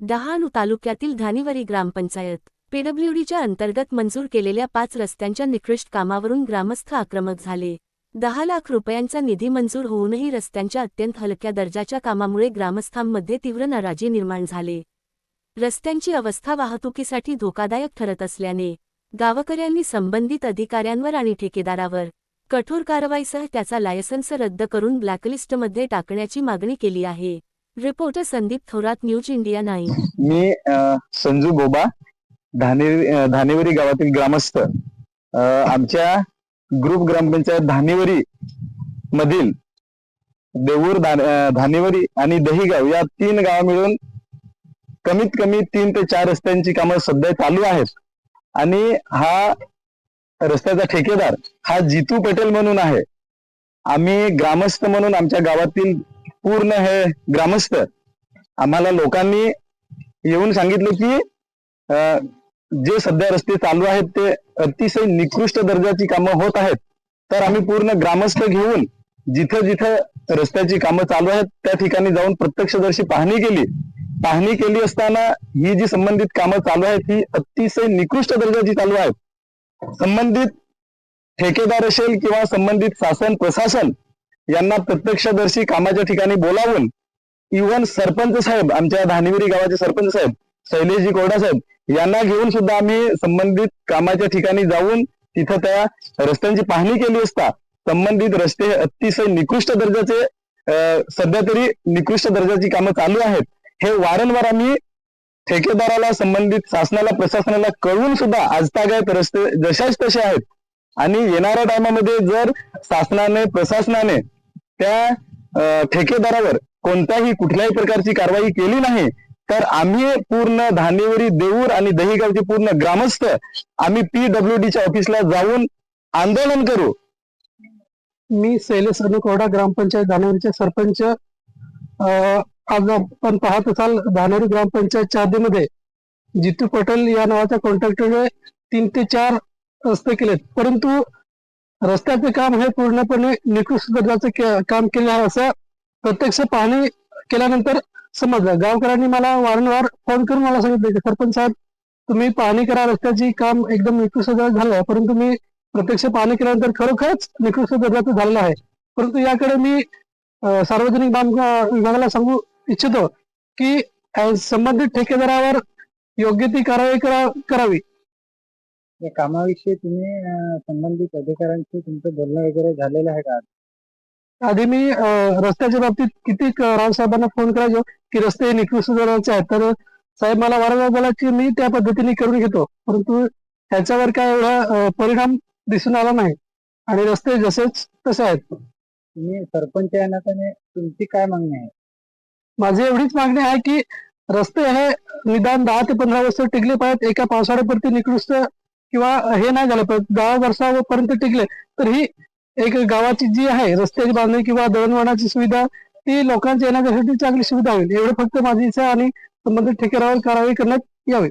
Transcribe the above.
डहाणू तालुक्यातील धानिवरी ग्रामपंचायत पीडब्ल्यूडीच्या अंतर्गत मंजूर केलेल्या पाच रस्त्यांच्या निकृष्ट कामावरून ग्रामस्थ आक्रमक झाले. दहा लाख रुपयांचा निधी मंजूर होऊनही रस्त्यांच्या अत्यंत हलक्या दर्जाच्या कामामुळे ग्रामस्थांमध्ये तीव्र नाराजी निर्माण झाले. रस्त्यांची अवस्था वाहतुकीसाठी धोकादायक ठरत असल्याने गावकऱ्यांनी संबंधित अधिकाऱ्यांवर आणि ठेकेदारावर कठोर कारवाईसह त्याचा लायसन्स रद्द करून ब्लॅकलिस्टमध्ये टाकण्याची मागणी केली आहे. Reporter Sandeep Thorat news India nine मी संजू गोबा धाने धानेवरी गावातील ग्रामस्थ. आमच्या ग्रुप ग्रामपंचायत धानेवरी मधील देऊर धानेवरी आणि दहीगाव या तीन गाव मिळून कमीत कमी तीन ते चार रस्त्यांची कामं सध्या चालू आहेत. आणि हा रस्त्याचा ठेकेदार हा जितू पटेल म्हणून आहे. आम्ही ग्रामस्थ म्हणून आमच्या गावातील पूर्ण हे ग्रामस्थ. आम्हाला लोकांनी येऊन सांगितलं की अं, जे सध्या रस्ते चालू आहेत ते अतिशय निकृष्ट दर्जाची कामं होत आहेत. तर आम्ही पूर्ण ग्रामस्थ घेऊन जिथं जिथं रस्त्याची कामं चालू आहेत त्या ठिकाणी जाऊन प्रत्यक्षदर्शी पाहणी केली. पाहणी केली असताना ही जी संबंधित कामं चालू आहेत ही अतिशय निकृष्ट दर्जाची चालू आहेत. संबंधित ठेकेदार असेल किंवा संबंधित शासन प्रशासन यांना प्रत्यक्षदर्शी कामाच्या ठिकाणी बोलावून इव्हन सरपंच साहेब आमच्या धानिवरी गावाचे सरपंच साहेब शैलेशजी कोरडा साहेब यांना घेऊन सुद्धा आम्ही संबंधित कामाच्या ठिकाणी जाऊन तिथं त्या रस्त्यांची पाहणी केली असता संबंधित रस्ते अतिशय निकृष्ट दर्जाचे सध्या तरी निकृष्ट दर्जाची कामं चालू आहेत. हे वारंवार आम्ही ठेकेदाराला संबंधित शासनाला प्रशासनाला कळवून सुद्धा आजतागायत रस्ते जशाच तसे आहेत. आणि येणाऱ्या टायमामध्ये जर शासनाने प्रशासनाने त्या ठेकेदारावर कोणत्याही कुठल्याही प्रकारची कारवाई केली नाही तर आम्ही पूर्ण धानेवरी देऊर आणि दहीगावचे पूर्ण ग्रामस्थ आम्ही पीडब्ल्यू डीच्या ऑफिसला जाऊन आंदोलन करू. मी शैलेश अनुकवडा ग्रामपंचायत धानेवरीचे सरपंच आज आपण पाहत असाल धानेवरी ग्रामपंचायतच्या हद्दीमध्ये जितू पटेल या नावाच्या कॉन्ट्रॅक्टरने तीन ते चार रस्ते केलेत. परंतु रस्त्याचे काम हे पूर्णपणे निकृष्ट दर्जाचं काम केले आहे असं प्रत्यक्ष पाहणी केल्यानंतर समजलं. गावकऱ्यांनी मला वारंवार फोन करून मला सांगितलं की सरपंच साहेब तुम्ही पाहणी करा रस्त्याची काम एकदम निकृष्ट झालं आहे परंतु मी प्रत्यक्ष पाहणी केल्यानंतर खरोखरच निकृष्ट दर्जाचं झालेलं आहे. परंतु याकडे मी सार्वजनिक बांधकाम विभागाला सांगू इच्छितो की संबंधित ठेकेदारावर योग्य ती कारवाई करा- करावी. या कामाविषयी तुम्ही संबंधित अधिकाऱ्यांशी तुमचं बोलणं वगैरे झालेलं आहे का? आधी मी रस्त्याच्या बाबतीत किती राव साहेबांना फोन करायचो की रस्ते निकृष्ट दर्जाचे आहेत. तर साहेब मला वारंवार बोला की मी त्या पद्धतीने करून घेतो. परंतु त्याच्यावर काय एवढा परिणाम दिसून आला नाही. आणि रस्ते जसेच तसे आहेत. तुम्ही सरपंच या नात्याने तुमची काय मागणी आहे? माझी एवढीच मागणी आहे की रस्ते हे निदान दहा ते पंधरा वर्ष टिकले पाहिजेत. एका पावसाळ्यापुरती निकृष्ट किंवा हे नाही झालं पण दहा वर्षापर्यंत टिकले तर ही एक गावाची जी आहे रस्त्याची बांधणी किंवा दळणवळणाची सुविधा ती लोकांच्या येण्यासाठी चांगली सुविधा होईल. एवढं फक्त माझी इच्छा आणि संबंधित ठेकेदार कारवाई करण्यात यावी.